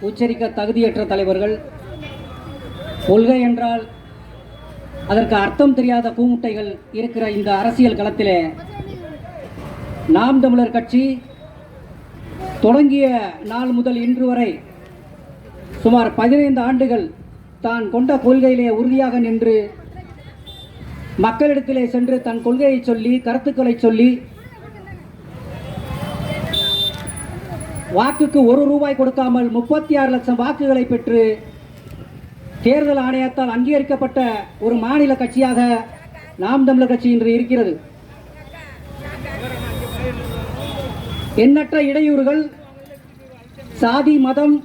உச்சரிக்க தகுதியற்ற தலைவர்கள். கொள்கை என்றால் அதற்கு அர்த்தம் தெரியாத கூமுட்டைகள் இருக்கிற இந்த அரசியல் களத்திலே நாம் தமிழர் கட்சி தொடங்கிய நாள் முதல் இன்று வரை சுமார் பதினைந்து ஆண்டுகள் தான் கொண்ட கொள்கையிலே உறுதியாக நின்று மக்களிடத்திலே சென்று தன் கொள்கையை சொல்லி கருத்துக்களை சொல்லி வாக்குக்கு ஒரு ரூபாய் கொடுக்காமல் முப்பத்தி ஆறு லட்சம் வாக்குகளை பெற்று தேர்தல் ஆணையத்தால் அங்கீகரிக்கப்பட்ட ஒரு மாநில கட்சியாக நாம் தமிழர் கட்சி இன்று இருக்கிறது. எண்ணற்ற இடையூறுகள் சாதி மதம்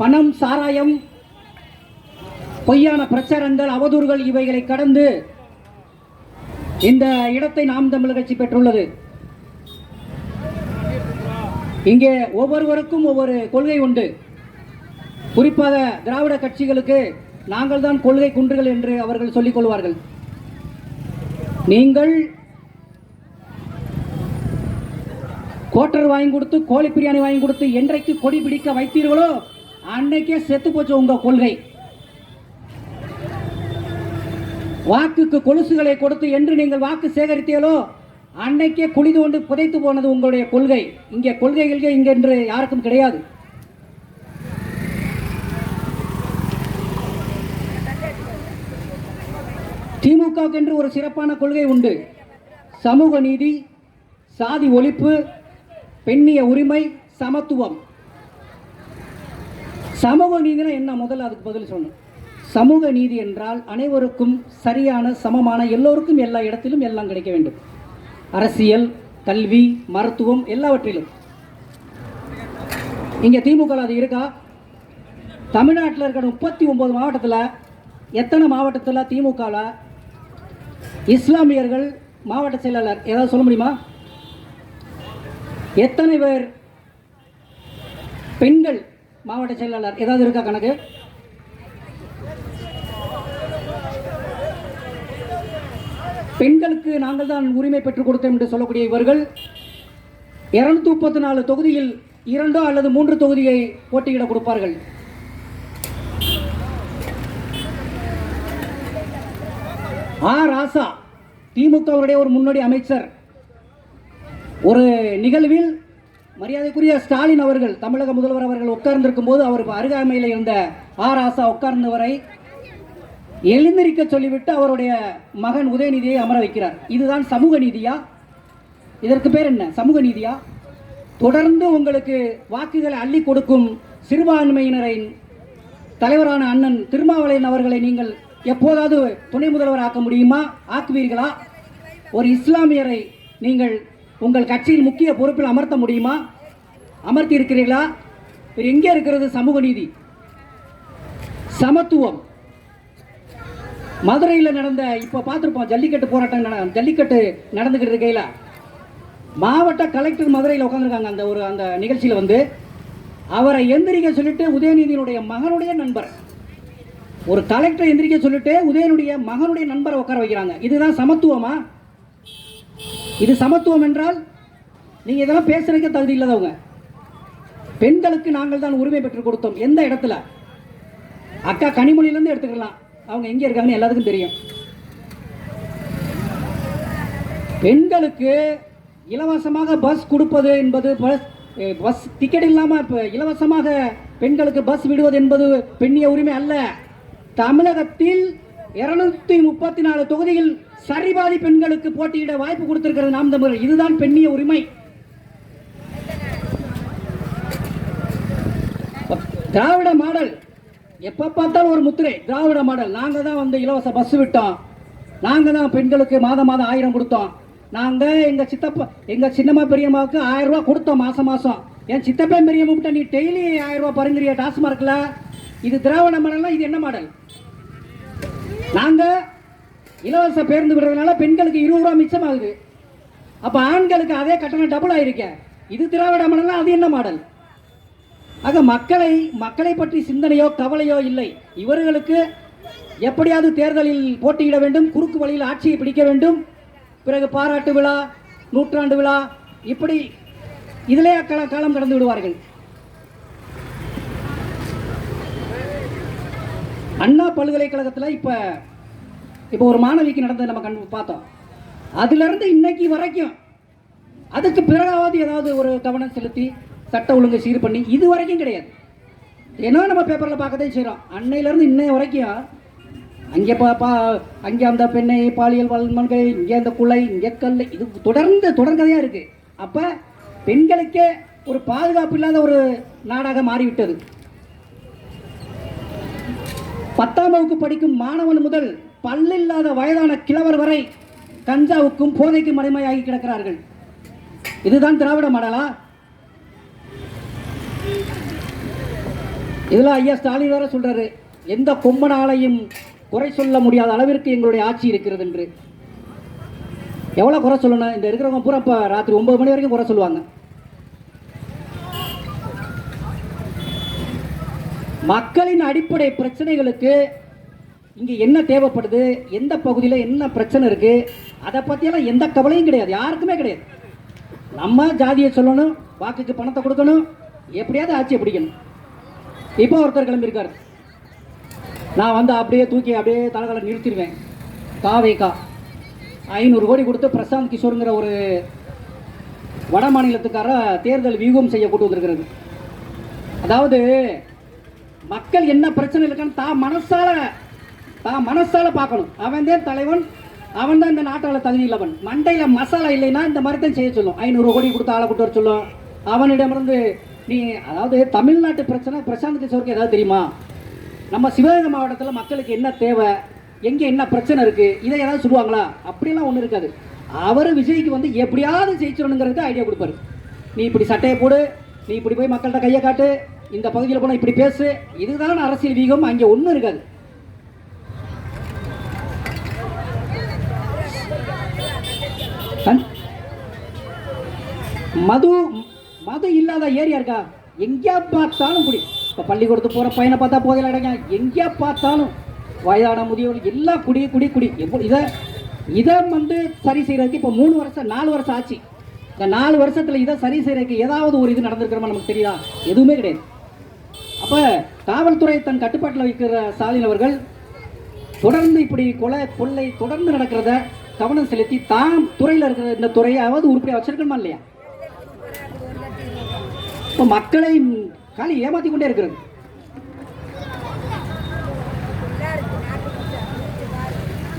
பணம் சாராயம் பொய்யான பிரச்சாரங்கள் அவதூறுகள் இவைகளை கடந்து இந்த இடத்தை நாம் தமிழர் கட்சி பெற்றுள்ளது. இங்கே ஒவ்வொருவருக்கும் ஒவ்வொரு கொள்கை உண்டு. குறிப்பாக திராவிட கட்சிகளுக்கு நாங்கள் தான் கொள்கை குன்றுகள் என்று அவர்கள் சொல்லிக் கொள்வார்கள். நீங்கள் கோட்டர் வாங்கி கொடுத்து கோழி பிரியாணி வாங்கி கொடுத்து என்றைக்கு கொடி பிடிக்க வைத்தீர்களோ அன்னைக்கே செத்து போச்சு உங்க கொள்கை. வாக்குக்கு கொலுசுகளை கொடுத்து என்று நீங்கள் வாக்கு சேகரித்தீர்களோ அன்னைக்கே குழி தோண்டு புதைத்து போனது உங்களுடைய கொள்கை. இங்கே கொள்கைகள் இங்கே என்று யாருக்கும் கிடையாது. திமுகவுக்கு என்று ஒரு சிறப்பான கொள்கை உண்டு. சமூக நீதி சாதி ஒழிப்பு பெண்ணிய உரிமை சமத்துவம். சமூக நீதினா என்ன? முதல்ல அதுக்கு பதில் சொல்லணும். சமூக நீதி என்றால் அனைவருக்கும் சரியான சமமான எல்லோருக்கும் எல்லா இடத்திலும் எல்லாம் கிடைக்க வேண்டும். அரசியல் கல்வி மருத்துவம் எல்லாவற்றிலும். இங்கே திமுக அது இருக்கா? தமிழ்நாட்டில் இருக்கிற முப்பத்தி ஒன்பது மாவட்டத்தில் எத்தனை மாவட்டத்தில் திமுகவில் இஸ்லாமியர்கள் மாவட்ட செயலாளர் ஏதாவது சொல்ல முடியுமா? எத்தனை பேர் பெண்கள் மாவட்ட செயலாளர் ஏதாவது இருக்கா கணக்கு? பெண்களுக்கு நாங்கள் தான் உரிமை பெற்றுக் கொடுத்தோம் என்று சொல்லக்கூடிய இவர்கள் இருநூத்தி முப்பத்தி நாலு தொகுதியில் இரண்டோ அல்லது மூன்று தொகுதியை போட்டியிட கொடுப்பார்கள். ஆ ராசா திமுகவுடைய ஒரு முன்னோடி அமைச்சர். ஒரு நிகழ்வில் மரியாதைக்குரிய ஸ்டாலின் அவர்கள் தமிழக முதல்வர் அவர்கள் உட்கார்ந்திருக்கும் போது அவர் அருகாமையில் இருந்த ஆ ராசா உட்கார்ந்தவரை எழுந்திருக்க சொல்லிவிட்டு அவருடைய மகன் உதயநிதியை அமர வைக்கிறார். இதுதான் சமூக நீதியா? இதற்கு பேர் என்ன? சமூக நீதியா? தொடர்ந்து உங்களுக்கு வாக்குகளை அள்ளி கொடுக்கும் சிறுபான்மையினரின் தலைவரான அண்ணன் திருமாவளையன் அவர்களை நீங்கள் எப்போதாவது துணை முதல்வர் ஆக்க முடியுமா? ஆக்குவீர்களா? ஒரு இஸ்லாமியரை நீங்கள் உங்கள் கட்சியில் முக்கிய பொறுப்பில் அமர்த்த முடியுமா? அமர்த்தி இருக்கிறீர்களா எங்கே இருக்கிறது? சமூக நீதி. சமத்துவம். மதுரையில் நடந்த இப்போ பார்த்துருப்போம் ஜல்லிக்கட்டு போராட்டம் ஜல்லிக்கட்டு நடந்துக்கிட்டு இருக்கையில் மாவட்ட கலெக்டர் மதுரையில் உட்காந்துருக்காங்க அந்த ஒரு அந்த நிகழ்ச்சியில் வந்து. அவரை எந்திரிக்க சொல்லிட்டு உதயநிதியினுடைய மகனுடைய நண்பர். ஒரு கலெக்டர் எந்திரிக்க சொல்லிட்டு உதயனுடைய மகனுடைய நண்பரை உட்கார வைக்கிறாங்க. இதுதான் சமத்துவமா? இது சமத்துவம் என்றால் நீங்க இதெல்லாம் பேசுறதுக்கு தகுதி இல்லாதவங்க. பெண்களுக்கு நாங்கள் தான் உரிமை பெற்றுக் கொடுத்தோம். எந்த இடத்துல? அக்கா கனிமொழியிலேருந்து எடுத்துக்கலாம். அவங்க எங்கே இருக்காங்கன்னு எல்லாத்துக்கும் தெரியும். பெண்களுக்கு இலவசமாக பஸ் கொடுப்பது என்பது பஸ் பஸ் டிக்கெட் இல்லாமல் இப்போ இலவசமாக பெண்களுக்கு பஸ் விடுவது என்பது பெண்ணிய உரிமை அல்ல. தமிழகத்தில் இருநூத்தி முப்பத்தி நாலு தொகுதியில் சரிபாதி பெண்களுக்கு போட்டியிட வாய்ப்பு கொடுத்திருக்கிறது நாம் தமிழர். இதுதான் பெண்ணிய உரிமை. திராவிட மாடல் எப்போ பார்த்தாலும் ஒரு முத்திரை. திராவிட மாடல். நாங்கள் தான் வந்து இலவச பஸ் விட்டோம். நாங்கள் தான் பெண்களுக்கு மாதம் மாதம் ஆயிரம் கொடுத்தோம். நாங்கள் எங்கள் சித்தப்பா எங்கள் சின்னம்மா பெரியம்மாவுக்கு ஆயிரம் ரூபா கொடுத்தோம் மாதம் மாதம் என் சித்தப்பா பெரியம்மா கிட்ட நீ டெய்லி ஆயிரம் ரூபா பருங்கிறிய டாஸ்மார்க்கில் இது திராவிட மாடல்னா இது என்ன மாடல்? நாங்கள் இலவச பேருந்து விடுறதுனால பெண்களுக்கு இருபது ரூபா மிச்சமாகுது. அப்போ ஆண்களுக்கு அதே கட்டணம் டபுள் ஆயிருக்க. இது திராவிட மாடல்னா அது என்ன மாடல்? ஆக மக்களை மக்களை பற்றி சிந்தனையோ கவலையோ இல்லை. இவர்களுக்கு எப்படியாவது தேர்தலில் போட்டியிட வேண்டும் குறுக்கு வழியில் ஆட்சியை பிடிக்க வேண்டும். பிறகு பாராட்டு விழா நூற்றாண்டு விழா இப்படி இதிலே காலம் காலம் கடந்து விடுவார்கள். அண்ணா பல்கலைக்கழகத்தில் இப்போ இப்போ ஒரு மாணவிக்கு நடந்தது நம்ம கண் பார்த்தோம். அதுலேருந்து இன்னைக்கு வரைக்கும் அதுக்கு பிறகாவது ஏதாவது ஒரு கவனம் செலுத்தி சட்ட ஒழுங்கை சீர் பண்ணி இது வரைக்கும் கிடையாது. ஏன்னா நம்ம பேப்பரில் பார்க்கதே செய்கிறோம் அன்னையிலேருந்து இன்னைய வரைக்கும் அங்கே பா பா அங்கே அந்த பெண்ணை பாலியல் வன்மன்கை இங்கே அந்த குலை இங்கே கல் இது தொடர்ந்து தொடர்கதையாக இருக்குது அப்போ பெண்களுக்கே ஒரு பாதுகாப்பு இல்லாத ஒரு நாடாக மாறிவிட்டது. பத்தாம் வகுப்பு படிக்கும் மாணவன் முதல் பல்லில்லாத வயதான கிழவர் வரை கஞ்சாவுக்கும் போதைக்கும் அடிமையாகி கிடக்கிறார்கள். இதுதான் திராவிட மாடலா? இதெல்லாம் ஐயா ஸ்டாலின் வேற சொல்றாரு எந்த கொம்பனாலையும் குறை சொல்ல முடியாத அளவிற்கு எங்களுடைய ஆட்சி இருக்கிறது என்று. எவ்வளோ குறை சொல்லணும்? இந்த இருக்கிறவங்க பூரா இப்போ ராத்திரி ஒன்பது மணி வரைக்கும் குறை சொல்லுவாங்க. மக்களின் அடிப்படை பிரச்சனைகளுக்கு இங்கே என்ன தேவைப்படுது? எந்த பகுதியில் என்ன பிரச்சனை இருக்கு? அதை பற்றியெல்லாம் எந்த கவலையும் கிடையாது யாருக்குமே கிடையாது. நம்ம ஜாதியை சொல்லணும் வாக்குக்கு பணத்தை கொடுக்கணும் எப்படியாவது ஆட்சியை பிடிக்கணும். இப்போ ஒருத்தர் கிளம்பியிருக்காரு. நான் வந்து அப்படியே தூக்கி அப்படியே தலைகளை நிறுத்திடுவேன். காவேகா. ஐநூறு கோடி கொடுத்து பிரசாந்த் கிஷோருங்கிற ஒரு வட மாநிலத்துக்கார தேர்தல் வியூகம் செய்ய கொண்டு வந்திருக்கிறது. அதாவது மக்கள் என்ன பிரச்சனை இருக்கான்னு தான் மனசால தான் மனசால பார்க்கணும். அவன் தான் தலைவன் அவன் தான் இந்த நாட்டால் தகுதி இல்லவன் மண்டையில் மசாலா இல்லைன்னா இந்த மாதிரி தான் செய்ய சொல்லும். ஐநூறு கோடி கொடுத்து ஆளை கொண்டு வர சொல்லும். அவனிடமிருந்து நீ அதாவது தமிழ்நாட்டு பிரச்சனை பிரசாந்த் கிஷோருக்கு ஏதாவது தெரியுமா? நம்ம சிவகங்கை மாவட்டத்தில் மக்களுக்கு என்ன தேவை? எங்கே என்ன பிரச்சனை இருக்குது இதை ஏதாவது சொல்லுவாங்களா? அப்படிலாம் ஒன்றும் இருக்காது. அவர் விஜய்க்கு வந்து எப்படியாவது ஜெயிச்சிடணுங்கிறது ஐடியா கொடுப்பாரு. நீ இப்படி சட்டையை போடு நீ இப்படி போய் மக்கள்கிட்ட கையை காட்டு இந்த பகுதியில் போனால் இப்படி பேசு. இதுதான் அரசியல் வீகம் அங்கே ஒன்றும் இருக்காது. மது மது இல்லாத ஏரியா இருக்கா? எங்கேயா பார்த்தாலும் குடி இப்போ பள்ளிக்கூடத்துக்கு போகிற பையனை பார்த்தா போதையில் அடைங்க. எங்கேயா பார்த்தாலும் வயதான முதியவர்கள் எல்லாம் குடி குடி குடி. எப்படி இதை இதை வந்து சரி செய்கிறதுக்கு இப்போ மூணு வருஷம் நாலு வருஷம் ஆச்சு. இந்த நாலு வருஷத்தில் இதை சரி செய்கிறதுக்கு ஏதாவது ஒரு இது நடந்திருக்கிறோமா நமக்கு தெரியுதா? எதுவுமே கிடையாது. அப்போ காவல்துறை தன் கட்டுப்பாட்டில் வைக்கிற ஸ்டாலின் அவர்கள் தொடர்ந்து இப்படி கொலை கொள்ளை தொடர்ந்து நடக்கிறத கவனம் செலுத்தி தாம் துறையில் இருக்கிற இந்த துறையாவது உருப்படியாக வச்சிருக்கணுமா இல்லையா? இப்போ மக்களை காலி ஏமாத்தி கொண்டே இருக்கிறது.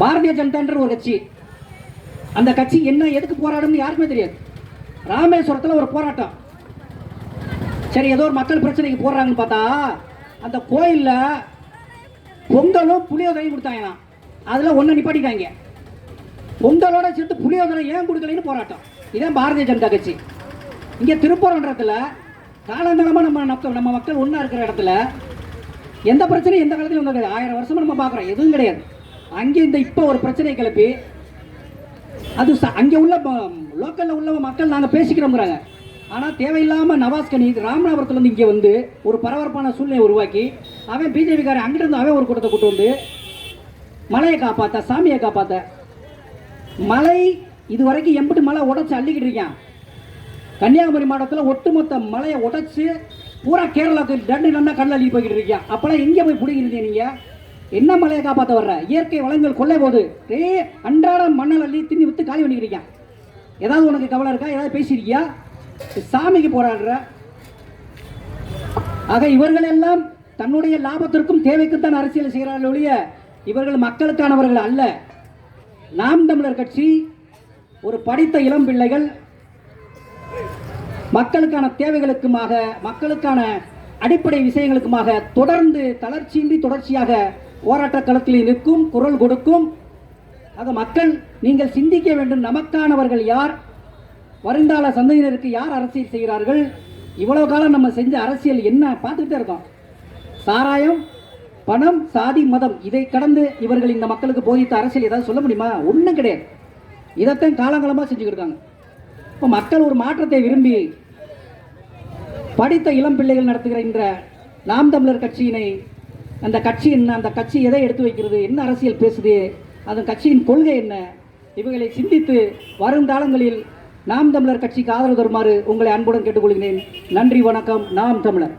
பாரதிய ஜனதான்ற ஒரு கட்சி. அந்த கட்சி என்ன எதுக்கு போராடும்னு யாருக்குமே தெரியாது. ராமேஸ்வரத்தில் ஒரு போராட்டம். சரி ஏதோ ஒரு மக்கள் பிரச்சனைக்கு போடுறாங்கன்னு பார்த்தா அந்த கோயிலில் பொங்கலும் புளியோதரையும் கொடுத்தாங்களாம் அதில் ஒன்று நிப்பாட்டிட்டாங்க பொங்கலோட சேர்த்து புளியோதரை ஏன் கொடுக்கலைன்னு போராட்டம். இதான் பாரதிய ஜனதா கட்சி. இங்கே திருப்பரன்றத்தில் காலந்தாலமாக நம்ம நம்ம மக்கள் ஒன்றா இருக்கிற இடத்துல எந்த பிரச்சனையும் எந்த காலத்திலும் கிடையாது. ஆயிரம் வருஷமும் நம்ம பார்க்குறோம். எதுவும் கிடையாது. அங்கே இந்த இப்போ ஒரு பிரச்சனையை கிளப்பி அது அங்கே உள்ள லோக்கலில் உள்ள மக்கள் நாங்கள் பேசிக்கிறோங்கிறாங்க ஆனால் தேவையில்லாமல் நவாஸ் கனி ராமநாதபுரத்துலேருந்து இங்கே வந்து ஒரு பரபரப்பான சூழ்நிலையை உருவாக்கி அவன் பிஜேபிக்காரன் அங்கிட்டிருந்து அவன் ஒரு கூட்டத்தை கூட்டு வந்து மலையை காப்பாற்ற சாமியை காப்பாற்ற மலை இது வரைக்கும் எம்பிட்டு மலை உடச்சி அள்ளிக்கிட்டு இருக்கான். கன்னியாகுமரி மாவட்டத்தில் ஒட்டுமொத்த மலையை உடைச்சி பூரா கேரளாவுக்கு டண்டு ரெண்டா கடல் அள்ளி போய்கிட்டு இருக்கியா? அப்போல்லாம் எங்கே போய் பிடிக்கிறீங்க நீங்கள் என்ன மலையை காப்பாற்ற வர்ற? இயற்கை வளங்கள் கொள்ளை போகுது ரே அன்றாட மண்ணல் அள்ளி தின்னி விற்று காலி பண்ணிக்கிறீங்க ஏதாவது உனக்கு கவலை இருக்கா? ஏதாவது பேசியிருக்கியா? சாமிக்கு போராடுற. ஆக இவர்கள் எல்லாம் தன்னுடைய லாபத்திற்கும் தேவைக்கும் தான் அரசியல் செய்கிறார்கள் ஒழிய இவர்கள் மக்களுக்கானவர்கள் அல்ல. நாம் தமிழர் கட்சி ஒரு படித்த இளம் பிள்ளைகள் மக்களுக்கான தேவைகளுக்குமாக மக்களுக்கான அடிப்படை விஷயங்களுக்குமாக தொடர்ந்து தளர்ச்சியின்றி தொடர்ச்சியாக போராட்ட களத்தில் நிற்கும் குரல் கொடுக்கும். ஆக மக்கள் நீங்கள் சிந்திக்க வேண்டும் நமக்கானவர்கள் யார்? வருங்கால சந்ததியினருக்கு யார் அரசியல் செய்கிறார்கள்? இவ்வளவு காலம் நம்ம செஞ்ச அரசியல் என்ன? பார்த்துக்கிட்டே இருக்கோம். சாராயம் பணம் சாதி மதம் இதை கடந்து இவர்கள் இந்த மக்களுக்கு போதித்த அரசியல் ஏதாவது சொல்ல முடியுமா? ஒன்றும் கிடையாது. இதைத்தான் காலங்காலமாக செஞ்சுக்கிட்டு இருக்காங்க. இப்போ மக்கள் ஒரு மாற்றத்தை விரும்பி படித்த இளம் பிள்ளைகள் நடத்துகிற இந்த நாம் தமிழர் கட்சியினை அந்த கட்சி என்ன அந்த கட்சி எதை எடுத்து வைக்கிறது என்ன அரசியல் பேசுது அந்த கட்சியின் கொள்கை என்ன இவைகளை சிந்தித்து வரும் காலங்களில் நாம் தமிழர் கட்சிக்கு ஆதரவு தருமாறு உங்களை அன்புடன் கேட்டுக்கொள்கிறேன். நன்றி வணக்கம். நாம் தமிழர்.